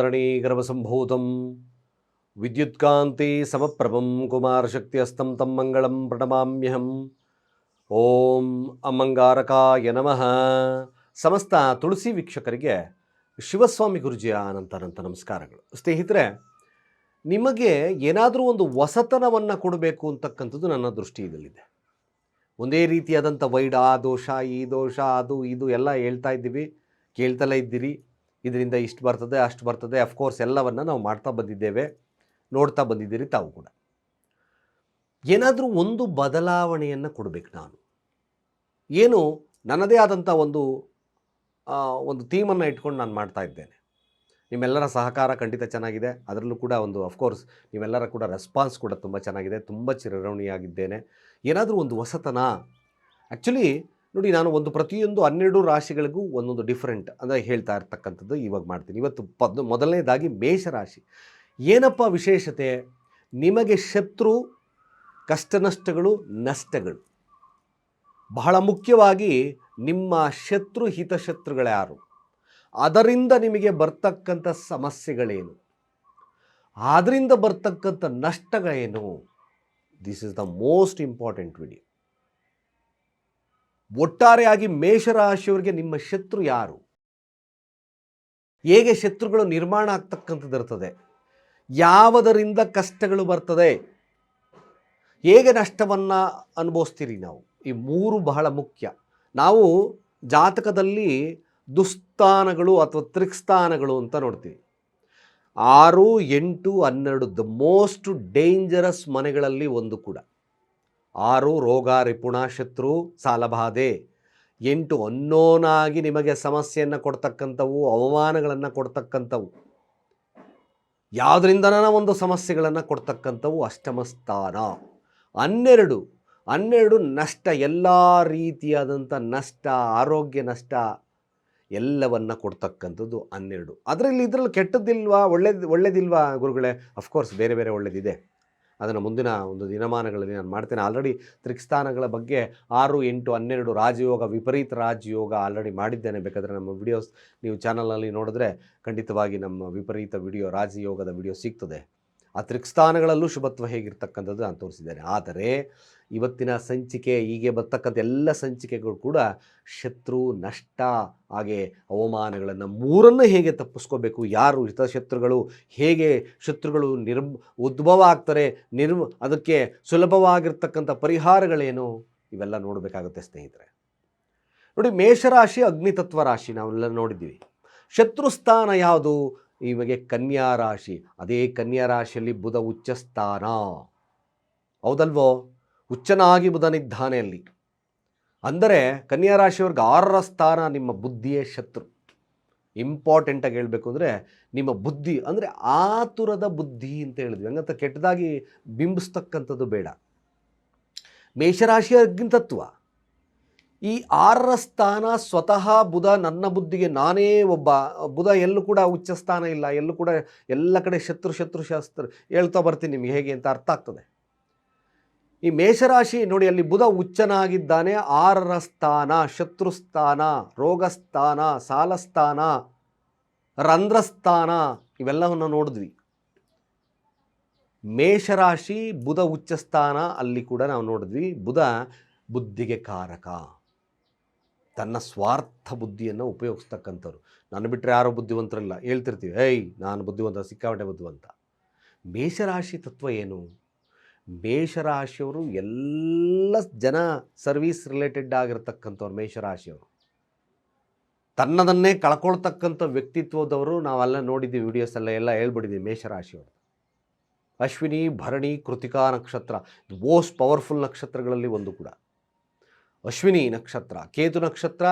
ಧರಣಿ ಗರ್ಭಸಂಭೂತಂ ವಿದ್ಯುತ್ಕಾಂತಿ ಸಮಪ್ರಭಂ ಕುಮಾರಶಕ್ತಿಯಸ್ತಂ ತಂ ಮಂಗಳಂ ಪ್ರಣಮಾಮ್ಯಹಂ ಓಂ ಅಮಂಗಾರಕಾಯ ನಮಃ ಸಮಸ್ತ ತುಳಸಿ ವೀಕ್ಷಕರಿಗೆ ಶಿವಸ್ವಾಮಿ ಗುರುಜಿಯ ಅನಂತ ನಮಸ್ಕಾರಗಳು. ಸ್ನೇಹಿತರೆ, ನಿಮಗೆ ಏನಾದರೂ ಒಂದು ಹೊಸತನವನ್ನು ಕೊಡಬೇಕು ಅಂತಕ್ಕಂಥದ್ದು ನನ್ನ ದೃಷ್ಟಿಯಲ್ಲಿದೆ. ಒಂದೇ ರೀತಿಯಾದಂಥ ವೈಡ್ ಆ ದೋಷ, ಈ ದೋಷ, ಅದು, ಇದು ಎಲ್ಲ ಹೇಳ್ತಾ ಇದ್ದೀವಿ, ಕೇಳ್ತಲೇ ಇದ್ದೀರಿ. ಇದರಿಂದ ಇಷ್ಟು ಬರ್ತದೆ, ಅಷ್ಟು ಬರ್ತದೆ ಅಫ್ಕೋರ್ಸ್ ಎಲ್ಲವನ್ನು ನಾವು ಮಾಡ್ತಾ ಬಂದಿದ್ದೇವೆ, ನೋಡ್ತಾ ಬಂದಿದ್ದೀರಿ ತಾವು ಕೂಡ. ಏನಾದರೂ ಒಂದು ಬದಲಾವಣೆಯನ್ನು ಕೊಡಬೇಕು ನಾನು. ಏನು, ನನ್ನದೇ ಆದಂಥ ಒಂದು ಒಂದು ಥೀಮನ್ನು ಇಟ್ಕೊಂಡು ನಾನು ಮಾಡ್ತಾ ಇದ್ದೇನೆ. ನಿಮ್ಮೆಲ್ಲರ ಸಹಕಾರ ಖಂಡಿತ ಚೆನ್ನಾಗಿದೆ. ಅದರಲ್ಲೂ ಕೂಡ ಒಂದು ಅಫ್ಕೋರ್ಸ್ ನೀವೆಲ್ಲರ ಕೂಡ ರೆಸ್ಪಾನ್ಸ್ ಕೂಡ ತುಂಬ ಚೆನ್ನಾಗಿದೆ. ತುಂಬ ಚಿರಋಣಿಯಾಗಿದ್ದೇನೆ. ಏನಾದರೂ ಒಂದು ಹೊಸತನ. ಆ್ಯಕ್ಚುಲಿ ನೋಡಿ, ನಾನು ಒಂದು ಪ್ರತಿಯೊಂದು ಹನ್ನೆರಡು ರಾಶಿಗಳಿಗೂ ಒಂದೊಂದು ಡಿಫ್ರೆಂಟ್ ಅಂದರೆ ಹೇಳ್ತಾ ಇರ್ತಕ್ಕಂಥದ್ದು ಇವಾಗ ಮಾಡ್ತೀನಿ. ಇವತ್ತು ಪದ್, ಮೊದಲನೇದಾಗಿ ಮೇಷರಾಶಿ. ಏನಪ್ಪ ವಿಶೇಷತೆ? ನಿಮಗೆ ಶತ್ರು ಕಷ್ಟ ನಷ್ಟಗಳು. ನಷ್ಟಗಳು ಬಹಳ ಮುಖ್ಯವಾಗಿ ನಿಮ್ಮ ಶತ್ರು ಹಿತಶತ್ರುಗಳ್ಯಾರು ಅದರಿಂದ ನಿಮಗೆ ಬರ್ತಕ್ಕಂಥ ಸಮಸ್ಯೆಗಳೇನು? ಅದರಿಂದ ಬರ್ತಕ್ಕಂಥ ನಷ್ಟಗಳೇನು? This is the most important video ಒಟ್ಟಾರೆಯಾಗಿ ಮೇಷರಾಶಿಯವರಿಗೆ ನಿಮ್ಮ ಶತ್ರು ಯಾರು? ಹೇಗೆ ಶತ್ರುಗಳು ನಿರ್ಮಾಣ ಆಗ್ತಕ್ಕಂಥದ್ದು ಇರ್ತದೆ? ಯಾವುದರಿಂದ ಕಷ್ಟಗಳು ಬರ್ತದೆ? ಹೇಗೆ ನಷ್ಟವನ್ನು ಅನುಭವಿಸ್ತೀರಿ ನಾವು? ಈ ಮೂರು ಬಹಳ ಮುಖ್ಯ. ನಾವು ಜಾತಕದಲ್ಲಿ ದುಸ್ಥಾನಗಳು ಅಥವಾ ತ್ರಿಕ್ಸ್ಥಾನಗಳು ಅಂತ ನೋಡ್ತೀವಿ. ಆರು, ಎಂಟು, ಹನ್ನೆರಡು ದ ಮೋಸ್ಟ್ ಡೇಂಜರಸ್ ಮನೆಗಳಲ್ಲಿ ಒಂದು ಕೂಡ. ಆರು ರೋಗ, ರಿಪುಣ, ಶತ್ರು, ಸಾಲಬಾಧೆ. ಎಂಟು, ಅನ್ನೋನಾಗಿ ನಿಮಗೆ ಸಮಸ್ಯೆಯನ್ನು ಕೊಡ್ತಕ್ಕಂಥವು, ಅವಮಾನಗಳನ್ನು ಕೊಡ್ತಕ್ಕಂಥವು. ಯಾವುದರಿಂದನ ಒಂದು ಸಮಸ್ಯೆಗಳನ್ನು ಕೊಡ್ತಕ್ಕಂಥವು ಅಷ್ಟಮಸ್ಥಾನ. ಹನ್ನೆರಡು ಹನ್ನೆರಡು ನಷ್ಟ, ಎಲ್ಲ ರೀತಿಯಾದಂಥ ನಷ್ಟ, ಆರೋಗ್ಯ ನಷ್ಟ ಎಲ್ಲವನ್ನು ಕೊಡ್ತಕ್ಕಂಥದ್ದು ಹನ್ನೆರಡು. ಅದರಲ್ಲಿ ಇದರಲ್ಲಿ ಕೆಟ್ಟದ್ದಿಲ್ವಾ, ಒಳ್ಳೇದು, ಒಳ್ಳೇದಿಲ್ವಾ ಗುರುಗಳೇ? ಅಫ್ಕೋರ್ಸ್ ಬೇರೆ ಬೇರೆ ಒಳ್ಳೇದಿದೆ. ಅದನ್ನು ಮುಂದಿನ ಒಂದು ದಿನಮಾನಗಳಲ್ಲಿ ನಾನು ಮಾಡ್ತೇನೆ. ಆಲ್ರೆಡಿ ತ್ರಿಕ್ಸ್ಥಾನಗಳ ಬಗ್ಗೆ ಆರು, ಎಂಟು, ಹನ್ನೆರಡು ರಾಜಯೋಗ, ವಿಪರೀತ ರಾಜಯೋಗ ಆಲ್ರೆಡಿ ಮಾಡಿದ್ದೇನೆ. ಬೇಕಾದರೆ ನಮ್ಮ ವಿಡಿಯೋಸ್ ನೀವು ಚಾನಲ್ನಲ್ಲಿ ನೋಡಿದ್ರೆ ಖಂಡಿತವಾಗಿ ನಮ್ಮ ವಿಪರೀತ ವಿಡಿಯೋ ರಾಜಯೋಗದ ವಿಡಿಯೋ ಸಿಗ್ತದೆ. ಆ ತ್ರಿಕ್ಸ್ಥಾನಗಳಲ್ಲೂ ಶುಭತ್ವ ಹೇಗಿರ್ತಕ್ಕಂಥದ್ದು ನಾನು ತೋರಿಸಿದ್ದೇನೆ. ಆದರೆ ಇವತ್ತಿನ ಸಂಚಿಕೆ, ಹೀಗೆ ಬರ್ತಕ್ಕಂಥ ಎಲ್ಲ ಸಂಚಿಕೆಗಳು ಕೂಡ ಶತ್ರು, ನಷ್ಟ, ಹಾಗೆ ಅವಮಾನಗಳನ್ನು ಮೂರನ್ನು ಹೇಗೆ ತಪ್ಪಿಸ್ಕೋಬೇಕು, ಯಾರು ಹಿತಶತ್ರುಗಳು ಹೇಗೆ ಶತ್ರುಗಳು ನಿರ್ಮ, ಉದ್ಭವ ಆಗ್ತಾರೆ, ನಿರ್ಮ, ಅದಕ್ಕೆ ಸುಲಭವಾಗಿರ್ತಕ್ಕಂಥ ಪರಿಹಾರಗಳೇನು? ಇವೆಲ್ಲ ನೋಡಬೇಕಾಗುತ್ತೆ ಸ್ನೇಹಿತರೆ. ನೋಡಿ, ಮೇಷರಾಶಿ, ಅಗ್ನಿತತ್ವ ರಾಶಿ ನಾವೆಲ್ಲ ನೋಡಿದ್ದೀವಿ. ಶತ್ರುಸ್ಥಾನ ಯಾವುದು? ಇವಾಗ ಕನ್ಯಾ ರಾಶಿ. ಅದೇ ಕನ್ಯಾ ರಾಶಿಯಲ್ಲಿ ಬುಧ ಉಚ್ಚ ಸ್ಥಾನ ಹೌದಲ್ವೋ? ಉಚ್ಚನಾಗಿ ಬುಧನಿದ್ದಾನೆ ಅಲ್ಲಿ. ಅಂದರೆ ಕನ್ಯಾ ರಾಶಿಯವ್ರಿಗೆ ಆರರ ಸ್ಥಾನ ನಿಮ್ಮ ಬುದ್ಧಿಯೇ ಶತ್ರು. ಇಂಪಾರ್ಟೆಂಟಾಗಿ ಹೇಳಬೇಕು ಅಂದರೆ ನಿಮ್ಮ ಬುದ್ಧಿ, ಅಂದರೆ ಆತುರದ ಬುದ್ಧಿ ಅಂತ ಹೇಳಿದ್ವಿ. ಹಂಗಂತ ಕೆಟ್ಟದಾಗಿ ಬಿಂಬಿಸ್ತಕ್ಕಂಥದ್ದು ಬೇಡ. ಮೇಷರಾಶಿಯ ಅಗ್ನಿತತ್ವ ಈ ಆರರ ಸ್ಥಾನ ಸ್ವತಃ ಬುಧ ನನ್ನ ಬುದ್ಧಿಗೆ ನಾನೇ ಒಬ್ಬ, ಬುಧ ಎಲ್ಲೂ ಕೂಡ ಉಚ್ಚ ಸ್ಥಾನ ಇಲ್ಲ, ಎಲ್ಲೂ ಕೂಡ ಎಲ್ಲ ಕಡೆ ಶತ್ರು ಶತ್ರು ಶಾಸ್ತ್ರ ಹೇಳ್ತಾ ಬರ್ತೀನಿ ನಿಮಗೆ ಹೇಗೆ ಅಂತ ಅರ್ಥ ಆಗ್ತದೆ. ಈ ಮೇಷರಾಶಿ ನೋಡಿ ಅಲ್ಲಿ ಬುಧ ಉಚ್ಚನಾಗಿದ್ದಾನೆ, ಆರರ ಸ್ಥಾನ ಶತ್ರುಸ್ಥಾನ ರೋಗಸ್ಥಾನ ಸಾಲಸ್ಥಾನ ರಂಧ್ರಸ್ಥಾನ ಇವೆಲ್ಲವನ್ನು ನೋಡಿದ್ವಿ. ಮೇಷರಾಶಿ ಬುಧ ಉಚ್ಚ ಸ್ಥಾನ ಅಲ್ಲಿ ಕೂಡ ನಾವು ನೋಡಿದ್ವಿ, ಬುಧ ಬುದ್ಧಿಗೆ ಕಾರಕ. ತನ್ನ ಸ್ವಾರ್ಥ ಬುದ್ಧಿಯನ್ನು ಉಪಯೋಗಿಸ್ತಕ್ಕಂಥವ್ರು. ನಾನು ಬಿಟ್ಟರೆ ಯಾರೋ ಬುದ್ಧಿವಂತರಲ್ಲ? ಹೇಳ್ತಿರ್ತೀವಿ, ಏಯ್, ನಾನು ಬುದ್ಧಿವಂತ, ಸಿಕ್ಕಾಪಟ್ಟೆ ಬುದ್ಧಿವಂತ. ಮೇಷರಾಶಿ ತತ್ವ ಏನು? ಮೇಷರಾಶಿಯವರು ಎಲ್ಲ ಜನ ಸರ್ವೀಸ್ ರಿಲೇಟೆಡ್ ಆಗಿರ್ತಕ್ಕಂಥವ್ರು, ಮೇಷರಾಶಿಯವರು. ತನ್ನದನ್ನೇ ಕಳ್ಕೊಳ್ತಕ್ಕಂಥ ವ್ಯಕ್ತಿತ್ವದವರು ನಾವೆಲ್ಲ ನೋಡಿದ್ದೀವಿ ವಿಡಿಯೋಸ್ ಎಲ್ಲ ಎಲ್ಲ ಹೇಳ್ಬಿಟ್ಟಿದ್ದೀವಿ ಮೇಷರಾಶಿಯವರು ಅಶ್ವಿನಿ, ಭರಣಿ, ಕೃತಿಕಾ ನಕ್ಷತ್ರ ಮೋಸ್ಟ್ ಪವರ್ಫುಲ್ ನಕ್ಷತ್ರಗಳಲ್ಲಿ ಒಂದು ಕೂಡ. ಅಶ್ವಿನಿ ನಕ್ಷತ್ರ, ಕೇತು ನಕ್ಷತ್ರ,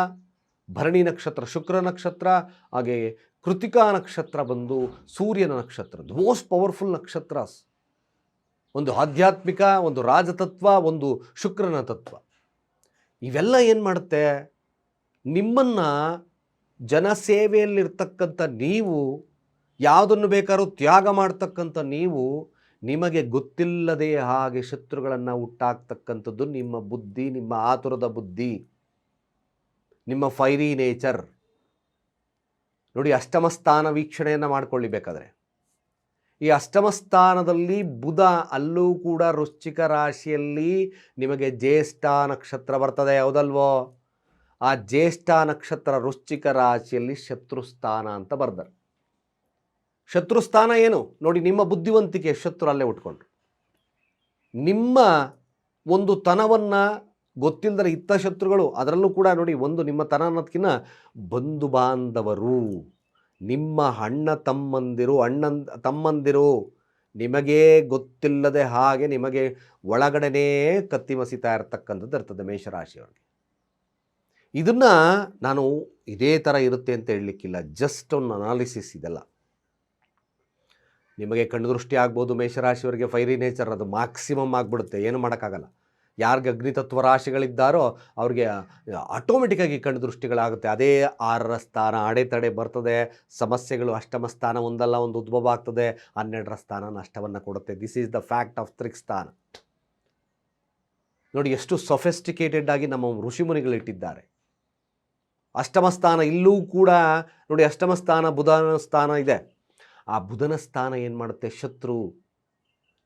ಭರಣಿ ನಕ್ಷತ್ರ, ಶುಕ್ರ ನಕ್ಷತ್ರ, ಹಾಗೆ ಕೃತಿಕಾ ನಕ್ಷತ್ರ ಬಂದು ಸೂರ್ಯನ ನಕ್ಷತ್ರ ಮೋಸ್ಟ್ ಪವರ್ಫುಲ್ ನಕ್ಷತ್ರ ಒಂದು ಆಧ್ಯಾತ್ಮಿಕ, ಒಂದು ರಾಜತತ್ವ, ಒಂದು ಶುಕ್ರನ ತತ್ವ. ಇವೆಲ್ಲ ಏನು ಮಾಡುತ್ತೆ? ನಿಮ್ಮನ್ನು ಜನಸೇವೆಯಲ್ಲಿರ್ತಕ್ಕಂಥ ನೀವು, ಯಾವುದನ್ನು ಬೇಕಾದ್ರೂ ತ್ಯಾಗ ಮಾಡ್ತಕ್ಕಂಥ ನೀವು ನಿಮಗೆ ಗೊತ್ತಿಲ್ಲದೆ ಹಾಗೆ ಶತ್ರುಗಳನ್ನು ಹುಟ್ಟಾಕ್ತಕ್ಕಂಥದ್ದು ನಿಮ್ಮ ಬುದ್ಧಿ, ನಿಮ್ಮ ಆತುರದ ಬುದ್ಧಿ, ನಿಮ್ಮ ಫೈರಿ ನೇಚರ್ ನೋಡಿ, ಅಷ್ಟಮ ಸ್ಥಾನ ವೀಕ್ಷಣೆಯನ್ನು ಮಾಡ್ಕೊಳ್ಳಿ ಬೇಕಾದರೆ ಈ ಅಷ್ಟಮ ಸ್ಥಾನದಲ್ಲಿ ಬುಧ ಅಲ್ಲೂ ಕೂಡ ವೃಶ್ಚಿಕ ರಾಶಿಯಲ್ಲಿ ನಿಮಗೆ ಜ್ಯೇಷ್ಠ ನಕ್ಷತ್ರ ಬರ್ತದೆ ಯಾವುದಲ್ವೋ ಆ ಜ್ಯೇಷ್ಠ ನಕ್ಷತ್ರ ವೃಶ್ಚಿಕ ರಾಶಿಯಲ್ಲಿ ಶತ್ರುಸ್ಥಾನ ಅಂತ ಬರ್ತಾರೆ. ಶತ್ರುಸ್ಥಾನ ಏನು? ನೋಡಿ, ನಿಮ್ಮ ಬುದ್ಧಿವಂತಿಕೆ ಶತ್ರು ಅಲ್ಲೇ ಉಟ್ಕೊಂಡ್ರು ನಿಮ್ಮ ಒಂದು ತನವನ್ನು ಗೊತ್ತಿಲ್ಲದರೆ ಇತ್ತ ಶತ್ರುಗಳು, ಅದರಲ್ಲೂ ಕೂಡ ನೋಡಿ, ಒಂದು ನಿಮ್ಮ ತನ ಅನ್ನೋದಕ್ಕಿಂತ ಬಂಧು ಬಾಂಧವರು. ನಿಮ್ಮ ಅಣ್ಣ ತಮ್ಮಂದಿರು, ಅಣ್ಣನ್ ತಮ್ಮಂದಿರು, ನಿಮಗೇ ಗೊತ್ತಿಲ್ಲದೆ ಹಾಗೆ ನಿಮಗೆ ಒಳಗಡೆನೇ ಕತ್ತಿ ಮಸಿತಾ ಇರತಕ್ಕಂಥದ್ದು ಇರ್ತದೆ ಮೇಷರಾಶಿಯವ್ರಿಗೆ ಇದನ್ನು ನಾನು ಇದೇ ಥರ ಇರುತ್ತೆ ಅಂತ ಹೇಳಲಿಕ್ಕಿಲ್ಲ. ಜಸ್ಟ್ ಒಂದು ಅನಾಲಿಸಿಸ್ ಇದೆಲ್ಲ. ನಿಮಗೆ ಕಣ್ದೃಷ್ಟಿ ಆಗ್ಬೋದು ಮೇಷರಾಶಿಯವರಿಗೆ ಫೈರಿ ನೇಚರ್ ಅದು ಮ್ಯಾಕ್ಸಿಮಮ್ ಆಗಿಬಿಡುತ್ತೆ, ಏನು ಮಾಡೋಕ್ಕಾಗಲ್ಲ. ಯಾರಿಗೆ ಅಗ್ನಿತತ್ವ ರಾಶಿಗಳಿದ್ದಾರೋ ಅವ್ರಿಗೆ ಆಟೋಮೆಟಿಕ್ಕಾಗಿ ಕಣ್ಣು ದೃಷ್ಟಿಗಳಾಗುತ್ತೆ ಅದೇ ಆರರ ಸ್ಥಾನ, ಅಡೆತಡೆ ಬರ್ತದೆ, ಸಮಸ್ಯೆಗಳು ಅಷ್ಟಮ ಸ್ಥಾನ ಒಂದಲ್ಲ, ಒಂದು ಉದ್ಭವ ಆಗ್ತದೆ, ಹನ್ನೆರಡರ ಸ್ಥಾನ ನಷ್ಟವನ್ನು ಕೊಡುತ್ತೆ. This is the fact of ತ್ರಿಕ್ ಸ್ಥಾನ. ನೋಡಿ, ಎಷ್ಟು ಸೊಫೆಸ್ಟಿಕೇಟೆಡ್ ಆಗಿ ನಮ್ಮ ಋಷಿಮುನಿಗಳಿಟ್ಟಿದ್ದಾರೆ ಅಷ್ಟಮ ಸ್ಥಾನ ಇಲ್ಲೂ ಕೂಡ, ನೋಡಿ, ಅಷ್ಟಮ ಸ್ಥಾನ, ಬುಧನ ಸ್ಥಾನ ಇದೆ. ಆ ಬುಧನ ಸ್ಥಾನ ಏನು ಮಾಡುತ್ತೆ? ಶತ್ರು.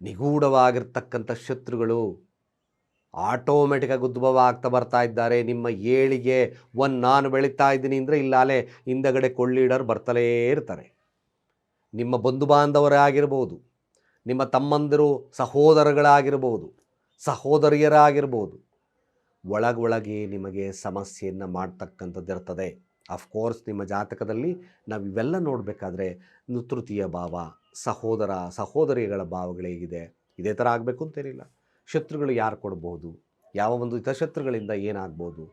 ನಿಗೂಢವಾಗಿರ್ತಕ್ಕಂಥ ಶತ್ರುಗಳು ಆಟೋಮೆಟಿಕಾಗಿ ಉದ್ಭವ ಆಗ್ತಾ ಬರ್ತಾ ಇದ್ದಾರೆ. ನಿಮ್ಮ ಏಳಿಗೆ ಒಂದು ನಾನು ಬೆಳೀತಾ ಇದ್ದೀನಿ ಅಂದರೆ ಇಲ್ಲಾಲೆ ಹಿಂದಗಡೆ ಕೊಳ್ಳೀಡರು ಬರ್ತಲೇ ಇರ್ತಾರೆ. ನಿಮ್ಮ ಬಂಧು ಬಾಂಧವರೇ ಆಗಿರ್ಬೋದು, ನಿಮ್ಮ ತಮ್ಮಂದಿರು ಸಹೋದರಗಳಾಗಿರ್ಬೋದು, ಸಹೋದರಿಯರಾಗಿರ್ಬೋದು ಒಳಗೊಳಗೆ ನಿಮಗೆ ಸಮಸ್ಯೆಯನ್ನು ಮಾಡ್ತಕ್ಕಂಥದ್ದು ಇರ್ತದೆ ಅಫ್ಕೋರ್ಸ್ ನಿಮ್ಮ ಜಾತಕದಲ್ಲಿ ನಾವು ಇವೆಲ್ಲ ನೋಡಬೇಕಾದ್ರೆ ತೃತೀಯ ಭಾವ, ಸಹೋದರ, ಸಹೋದರಿಗಳ ಭಾವಗಳು ಹೇಗಿದೆ? ಇದೇ ಥರ ಆಗಬೇಕು ಅಂತೇನಿಲ್ಲ ಶತ್ರುಗಳು ಯಾರು ಕೊಡ್ಬೋದು? ಯಾವ ಒಂದು ಹಿತಶತ್ರುಗಳಿಂದ ಏನಾಗ್ಬೋದು?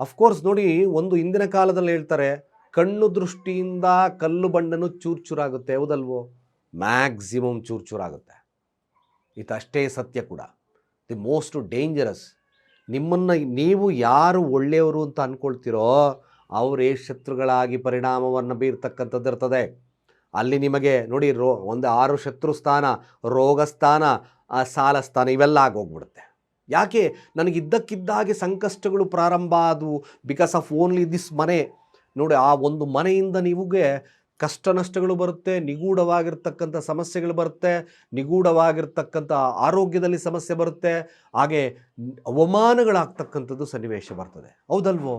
ಅಫ್ಕೋರ್ಸ್ ನೋಡಿ, ಒಂದು ಹಿಂದಿನ ಕಾಲದಲ್ಲಿ ಹೇಳ್ತಾರೆ, ಕಣ್ಣು ದೃಷ್ಟಿಯಿಂದ ಕಲ್ಲು ಬಂಡನು ಚೂರ್ಚೂರಾಗುತ್ತೆ ಹೌದಲ್ವೋ? ಮ್ಯಾಕ್ಸಿಮಮ್ ಚೂರ್ಚೂರಾಗುತ್ತೆ ಇದಷ್ಟೇ ಸತ್ಯ ಕೂಡ. ದಿ ಮೋಸ್ಟ್ ಡೇಂಜರಸ್ ನಿಮ್ಮನ್ನು ನೀವು ಯಾರು ಒಳ್ಳೆಯವರು ಅಂತ ಅಂದ್ಕೊಳ್ತೀರೋ ಅವರೇ ಶತ್ರುಗಳಾಗಿ ಪರಿಣಾಮವನ್ನು ಬೀರ್ತಕ್ಕಂಥದ್ದು ಇರ್ತದೆ. ಅಲ್ಲಿ ನಿಮಗೆ ನೋಡಿ ರೋ, ಒಂದು ಆರು ಶತ್ರು ಸ್ಥಾನ ರೋಗ ಸ್ಥಾನ ಸಾಲ ಸ್ಥಾನ ಇವೆಲ್ಲ ಆಗೋಗ್ಬಿಡುತ್ತೆ. ಯಾಕೆ? ನನಗಿದ್ದಕ್ಕಿದ್ದಾಗೆ ಸಂಕಷ್ಟಗಳು ಪ್ರಾರಂಭ ಆದವು. ಬಿಕಾಸ್ ಆಫ್ ಓನ್ಲಿ ದಿಸ್ ಮನೆ. ನೋಡಿ, ಆ ಒಂದು ಮನೆಯಿಂದ ನಿಮಗೆ ಕಷ್ಟ ನಷ್ಟಗಳು ಬರುತ್ತೆ, ನಿಗೂಢವಾಗಿರ್ತಕ್ಕಂಥ ಸಮಸ್ಯೆಗಳು ಬರುತ್ತೆ, ನಿಗೂಢವಾಗಿರ್ತಕ್ಕಂಥ ಆರೋಗ್ಯದಲ್ಲಿ ಸಮಸ್ಯೆ ಬರುತ್ತೆ. ಹಾಗೆ ಅವಮಾನಗಳಾಗ್ತಕ್ಕಂಥದ್ದು ಸನ್ನಿವೇಶ ಬರ್ತದೆ. ಹೌದಲ್ವೋ?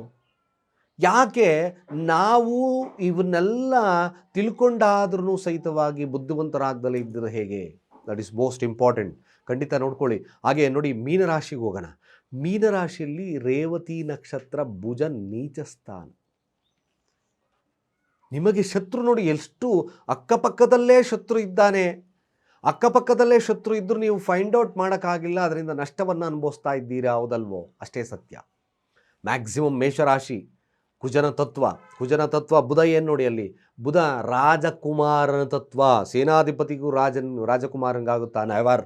ಯಾಕೆ ನಾವು ಇವನ್ನೆಲ್ಲ ತಿಳ್ಕೊಂಡಾದ್ರೂ ಸಹಿತವಾಗಿ ಬುದ್ಧಿವಂತರಾಗ್ದಲೇ ಇದ್ದರೆ ಹೇಗೆ? ದಟ್ ಈಸ್ ಮೋಸ್ಟ್ ಇಂಪಾರ್ಟೆಂಟ್ ಖಂಡಿತ ನೋಡ್ಕೊಳ್ಳಿ. ಹಾಗೆ ನೋಡಿ, ಮೀನರಾಶಿಗೆ ಹೋಗೋಣ. ಮೀನರಾಶಿಯಲ್ಲಿ ರೇವತಿ ನಕ್ಷತ್ರ ಭುಜ ನೀಚ ಸ್ಥಾನ. ನಿಮಗೆ ಶತ್ರು ನೋಡಿ ಎಷ್ಟು ಅಕ್ಕಪಕ್ಕದಲ್ಲೇ ಶತ್ರು ಇದ್ದಾನೆ. ಅಕ್ಕಪಕ್ಕದಲ್ಲೇ ಶತ್ರು ಇದ್ದರೂ ನೀವು ಫೈಂಡ್ ಔಟ್ ಮಾಡೋಕ್ಕಾಗಿಲ್ಲ, ಅದರಿಂದ ನಷ್ಟವನ್ನು ಅನುಭವಿಸ್ತಾ ಇದ್ದೀರಾ, ಹೌದಲ್ವೋ? ಅಷ್ಟೇ ಸತ್ಯ. ಮ್ಯಾಕ್ಸಿಮಮ್ ಮೇಷರಾಶಿ. ಕುಜನ ತತ್ವ ಕುಜನ ತತ್ವ ಬುಧ ಏನು ನೋಡಿ ಅಲ್ಲಿ? ಬುಧ ರಾಜಕುಮಾರನ ತತ್ವ. ಸೇನಾಧಿಪತಿಗೂ ರಾಜನ್, ರಾಜಕುಮಾರಂಗಾಗುತ್ತಾ? ನೆವರ್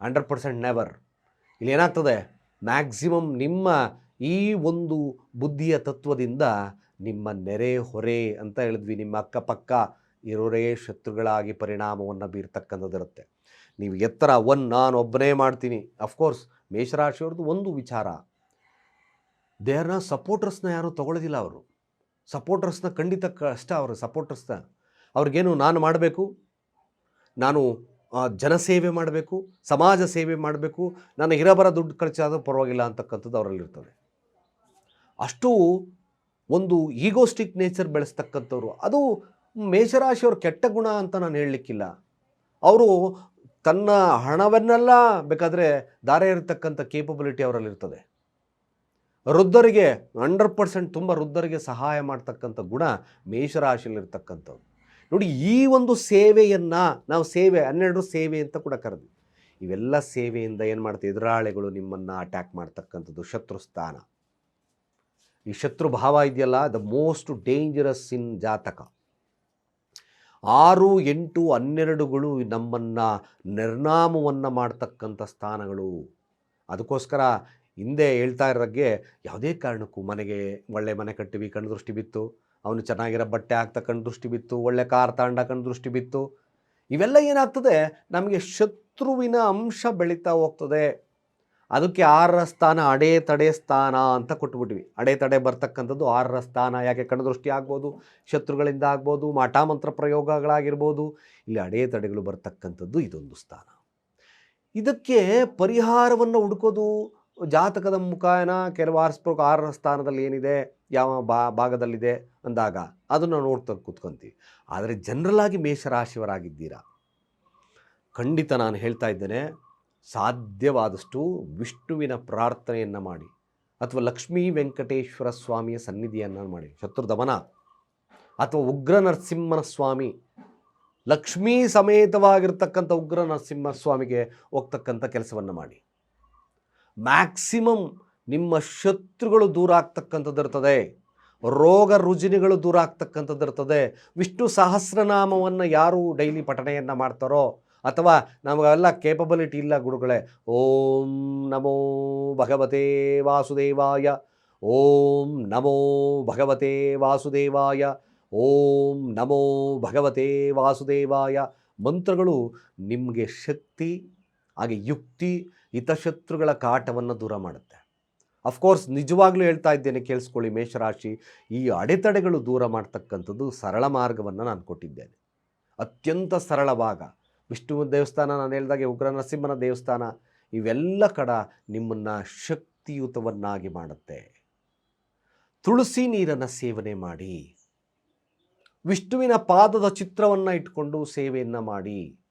ಹಂಡ್ರೆಡ್ ಪರ್ಸೆಂಟ್ ನೆವರ್ ಇಲ್ಲಿ ಏನಾಗ್ತದೆ? ಮ್ಯಾಕ್ಸಿಮಮ್ ನಿಮ್ಮ ಈ ಒಂದು ಬುದ್ಧಿಯ ತತ್ವದಿಂದ ನಿಮ್ಮ ನೆರೆ ಹೊರೆ ಅಂತ ಹೇಳಿದ್ವಿ. ನಿಮ್ಮ ಅಕ್ಕಪಕ್ಕ ಇರೋರೇ ಶತ್ರುಗಳಾಗಿ ಪರಿಣಾಮವನ್ನು ಬೀರ್ತಕ್ಕಂಥದ್ದಿರುತ್ತೆ. ನೀವು ಎತ್ತರ ಒನ್, ನಾನು ಒಬ್ಬನೇ ಮಾಡ್ತೀನಿ. ಅಫ್ಕೋರ್ಸ್ ಮೇಷರಾಶಿಯವ್ರದ್ದು ಒಂದು ವಿಚಾರ. ದೇ ಆರ್ ನಾ ಸಪೋರ್ಟರ್ಸ್ನ ಯಾರೂ ತೊಗೊಳ್ಳೋದಿಲ್ಲ ಅವರು. ಸಪೋರ್ಟರ್ಸ್ನ ಖಂಡಿತ ಕಷ್ಟ ಅವರು ಸಪೋರ್ಟರ್ಸ್ನ ಅವ್ರಿಗೇನು ನಾನು ಮಾಡಬೇಕು? ನಾನು ಜನಸೇವೆ ಮಾಡಬೇಕು? ಸಮಾಜ ಸೇವೆ ಮಾಡಬೇಕು? ನಾನು ಹಿರಬರ ದುಡ್ಡು ಖರ್ಚಾದರೂ ಪರವಾಗಿಲ್ಲ ಅಂತಕ್ಕಂಥದ್ದು ಅವರಲ್ಲಿರ್ತದೆ ಅಷ್ಟು ಒಂದು ಈಗೋಸ್ಟಿಕ್ ನೇಚರ್ ಬೆಳೆಸ್ತಕ್ಕಂಥವ್ರು. ಅದು ಮೇಷರಾಶಿಯವ್ರ ಕೆಟ್ಟ ಗುಣ ಅಂತ ನಾನು ಹೇಳಲಿಕ್ಕಿಲ್ಲ. ಅವರು ತನ್ನ ಹಣವನ್ನೆಲ್ಲ ಬೇಕಾದರೆ ದಾರೆ ಇರತಕ್ಕಂಥ ಕೇಪಬಿಲಿಟಿ ಅವರಲ್ಲಿರ್ತದೆ. ವೃದ್ಧರಿಗೆ ಹಂಡ್ರೆಡ್ ಪರ್ಸೆಂಟ್ ತುಂಬ ವೃದ್ಧರಿಗೆ ಸಹಾಯ ಮಾಡ್ತಕ್ಕಂಥ ಗುಣ ಮೇಷರಾಶಿಯಲ್ಲಿರ್ತಕ್ಕಂಥವ್ರು ನೋಡಿ, ಈ ಒಂದು ಸೇವೆಯನ್ನು ನಾವು ಸೇವೆ, ಹನ್ನೆರಡು ಸೇವೆ ಅಂತ ಕೂಡ ಕರೆದ್ವಿ. ಇವೆಲ್ಲ ಸೇವೆಯಿಂದ ಏನು ಮಾಡ್ತೀವಿ? ಎದುರಾಳಿಗಳು ನಿಮ್ಮನ್ನು ಅಟ್ಯಾಕ್ ಮಾಡ್ತಕ್ಕಂಥದ್ದು ಶತ್ರು ಸ್ಥಾನ. ಈ ಶತ್ರು ಭಾವ ಇದೆಯಲ್ಲ ದ ಮೋಸ್ಟ್ ಡೇಂಜರಸ್ ಇನ್ ಜಾತಕ. ಆರು, ಎಂಟು, ಹನ್ನೆರಡುಗಳು ನಮ್ಮನ್ನು ನಿರ್ನಾಮವನ್ನು ಮಾಡ್ತಕ್ಕಂಥ ಸ್ಥಾನಗಳು. ಅದಕ್ಕೋಸ್ಕರ ಹಿಂದೆ ಹೇಳ್ತಾ ಇರೋಕ್ಕೆ ಯಾವುದೇ ಕಾರಣಕ್ಕೂ ಮನೆಗೆ ಒಳ್ಳೆ ಮನೆ ಕಟ್ಟಿವಿ ಕಣ್ಣು ದೃಷ್ಟಿ ಬಿತ್ತು. ಅವನು ಚೆನ್ನಾಗಿರೋ ಬಟ್ಟೆ ಹಾಕ್ತಾ ಕಣ್ಣು ದೃಷ್ಟಿ ಬಿತ್ತು, ಒಳ್ಳೆ ಕಾರ್ ತಾಂಡ ಕಣ್ಣು ದೃಷ್ಟಿ ಬಿತ್ತು. ಇವೆಲ್ಲ ಏನಾಗ್ತದೆ? ನಮಗೆ ಶತ್ರುವಿನ ಅಂಶ ಬೆಳೀತಾ ಹೋಗ್ತದೆ. ಅದಕ್ಕೆ ಆರರ ಸ್ಥಾನ ಅಡೆ ತಡೆ ಸ್ಥಾನ ಅಂತ ಕೊಟ್ಬಿಟ್ವಿ. ಅಡೆ ತಡೆ ಬರ್ತಕ್ಕಂಥದ್ದು ಆರರ ಸ್ಥಾನ. ಯಾಕೆ ಕಣ್ಣದೃಷ್ಟಿ ಆಗ್ಬೋದು? ಶತ್ರುಗಳಿಂದ ಆಗ್ಬೋದು, ಮಾಟ ಮಂತ್ರ ಪ್ರಯೋಗಗಳಾಗಿರ್ಬೋದು. ಇಲ್ಲಿ ಅಡೆತಡೆಗಳು ಬರ್ತಕ್ಕಂಥದ್ದು ಇದೊಂದು ಸ್ಥಾನ. ಇದಕ್ಕೆ ಪರಿಹಾರವನ್ನು ಹುಡುಕೋದು ಜಾತಕದ ಮುಖಾಯನ ಕೆಲವು ಆರಿಸ್ಬೇಕು ಆರರ ಸ್ಥಾನದಲ್ಲಿ ಏನಿದೆ, ಯಾವ ಬಾ, ಭಾಗದಲ್ಲಿದೆ ಅಂದಾಗ ಅದನ್ನು ನೋಡ್ತಾ ಕೂತ್ಕೊಂತೀವಿ. ಆದರೆ ಜನರಲ್ ಆಗಿ ಮೇಷರಾಶಿಯವರಾಗಿದ್ದೀರಾ? ಖಂಡಿತ ನಾನು ಹೇಳ್ತಾ ಇದ್ದೇನೆ, ಸಾಧ್ಯವಾದಷ್ಟು ವಿಷ್ಣುವಿನ ಪ್ರಾರ್ಥನೆಯನ್ನು ಮಾಡಿ ಅಥವಾ ಲಕ್ಷ್ಮೀ ವೆಂಕಟೇಶ್ವರ ಸ್ವಾಮಿಯ ಸನ್ನಿಧಿಯನ್ನು ಮಾಡಿ. ಶತ್ರುದಮನ ಅಥವಾ ಉಗ್ರ ನರಸಿಂಹನ ಸ್ವಾಮಿ, ಲಕ್ಷ್ಮೀ ಸಮೇತವಾಗಿರ್ತಕ್ಕಂಥ ಉಗ್ರ ನರಸಿಂಹ ಸ್ವಾಮಿಗೆ ಹೋಗ್ತಕ್ಕಂಥ ಕೆಲಸವನ್ನು ಮಾಡಿ. ಮ್ಯಾಕ್ಸಿಮಮ್ ನಿಮ್ಮ ಶತ್ರುಗಳು ದೂರ ಆಗ್ತಕ್ಕಂಥದ್ದು ಇರ್ತದೆ. ರೋಗ ರುಜಿನಿಗಳು ದೂರ ಆಗ್ತಕ್ಕಂಥದ್ದು ಇರ್ತದೆ. ವಿಷ್ಣು ಸಹಸ್ರನಾಮವನ್ನು ಯಾರು ಡೈಲಿ ಪಠಣೆಯನ್ನು ಮಾಡ್ತಾರೋ ಅಥವಾ ನಮಗೆಲ್ಲ ಕೇಪಬಿಲಿಟಿ ಇಲ್ಲ ಗುರುಗಳೇ, ಓಂ ನಮೋ ಭಗವತೆ ವಾಸುದೇವಾಯ, ಓಂ ನಮೋ ಭಗವತೆ ವಾಸುದೇವಾಯ, ಓಂ ನಮೋ ಭಗವತೆ ವಾಸುದೇವಾಯ. ಮಂತ್ರಗಳು ನಿಮಗೆ ಶಕ್ತಿ, ಹಾಗೆ ಯುಕ್ತಿ ಹಿತಶತ್ರುಗಳ ಕಾಟವನ್ನು ದೂರ ಮಾಡುತ್ತೆ. ಅಫ್ಕೋರ್ಸ್ ನಿಜವಾಗ್ಲೂ ಹೇಳ್ತಾ ಇದ್ದೇನೆ, ಕೇಳಿಸ್ಕೊಳ್ಳಿ, ಮೇಷರಾಶಿ, ಈ ಅಡೆತಡೆಗಳು ದೂರ ಮಾಡ್ತಕ್ಕಂಥದ್ದು ಸರಳ ಮಾರ್ಗವನ್ನು ನಾನು ಕೊಟ್ಟಿದ್ದೇನೆ. ಅತ್ಯಂತ ಸರಳ ಭಾಗ. ವಿಷ್ಣು ದೇವಸ್ಥಾನ ನಾನು ಹೇಳಿದಾಗೆ, ಉಗ್ರ ನರಸಿಂಹನ ದೇವಸ್ಥಾನ, ಇವೆಲ್ಲ ಕಡ ನಿಮ್ಮನ್ನು ಶಕ್ತಿಯುತವನ್ನಾಗಿ ಮಾಡುತ್ತೆ. ತುಳಸಿ ನೀರನ್ನು ಸೇವನೆ ಮಾಡಿ. ವಿಷ್ಣುವಿನ ಪಾದದ ಚಿತ್ರವನ್ನು ಇಟ್ಕೊಂಡು ಸೇವೆಯನ್ನು ಮಾಡಿ.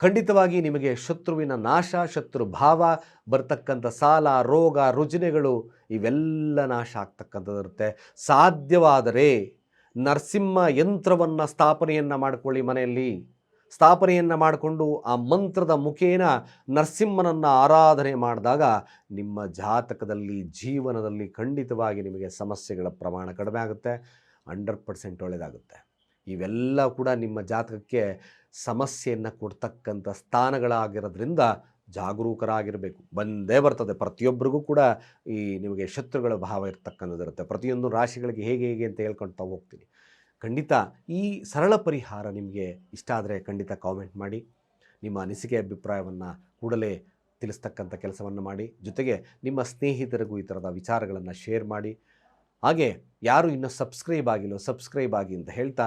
ಖಂಡಿತವಾಗಿ ನಿಮಗೆ ಶತ್ರುವಿನ ನಾಶ, ಶತ್ರು ಭಾವ, ಬರ್ತಕ್ಕಂಥ ಸಾಲ, ರೋಗ, ರುಜಿನೆಗಳು ಇವೆಲ್ಲ ನಾಶ ಆಗ್ತಕ್ಕಂಥದ್ದಿರುತ್ತೆ. ಸಾಧ್ಯವಾದರೆ ನರಸಿಂಹ ಯಂತ್ರವನ್ನು ಸ್ಥಾಪನೆಯನ್ನು ಮಾಡಿಕೊಳ್ಳಿ ಮನೆಯಲ್ಲಿ. ಸ್ಥಾಪನೆಯನ್ನು ಮಾಡಿಕೊಂಡು ಆ ಮಂತ್ರದ ಮುಖೇನ ನರಸಿಂಹನನ್ನು ಆರಾಧನೆ ಮಾಡಿದಾಗ ನಿಮ್ಮ ಜಾತಕದಲ್ಲಿ, ಜೀವನದಲ್ಲಿ ಖಂಡಿತವಾಗಿ ನಿಮಗೆ ಸಮಸ್ಯೆಗಳ ಪ್ರಮಾಣ ಕಡಿಮೆ ಆಗುತ್ತೆ, ಹಂಡ್ರೆಡ್ ಪರ್ಸೆಂಟ್ ಒಳ್ಳೆಯದಾಗುತ್ತೆ. ಇವೆಲ್ಲ ಕೂಡ ನಿಮ್ಮ ಜಾತಕಕ್ಕೆ ಸಮಸ್ಯೆಯನ್ನು ಕೊಡ್ತಕ್ಕಂಥ ಸ್ಥಾನಗಳಾಗಿರೋದ್ರಿಂದ ಜಾಗರೂಕರಾಗಿರಬೇಕು. ಬಂದೇ ಬರ್ತದೆ. ಪ್ರತಿಯೊಬ್ಬರಿಗೂ ಕೂಡ ಈ ನಿಮಗೆ ಶತ್ರುಗಳ ಭಾವ ಇರ್ತಕ್ಕಂಥದ್ದು ಇರುತ್ತೆ ಪ್ರತಿಯೊಂದು ರಾಶಿಗಳಿಗೆ ಹೇಗೆ ಹೇಗೆ ಅಂತ ಹೇಳ್ಕೊಳ್ತಾ ಹೋಗ್ತೀನಿ. ಖಂಡಿತ ಈ ಸರಳ ಪರಿಹಾರ ನಿಮಗೆ ಇಷ್ಟ ಆದರೆ ಖಂಡಿತ ಕಾಮೆಂಟ್ ಮಾಡಿ. ನಿಮ್ಮ ಅನಿಸಿಕೆ, ಅಭಿಪ್ರಾಯವನ್ನು ಕೂಡಲೇ ತಿಳಿಸ್ತಕ್ಕಂಥ ಕೆಲಸವನ್ನು ಮಾಡಿ. ಜೊತೆಗೆ ನಿಮ್ಮ ಸ್ನೇಹಿತರಿಗೂ ಈ ಥರದ ವಿಚಾರಗಳನ್ನು ಶೇರ್ ಮಾಡಿ. ಹಾಗೆ ಯಾರು ಇನ್ನೂ ಸಬ್ಸ್ಕ್ರೈಬ್ ಆಗಿಲ್ಲೋ, ಸಬ್ಸ್ಕ್ರೈಬ್ ಆಗಿ ಅಂತ ಹೇಳ್ತಾ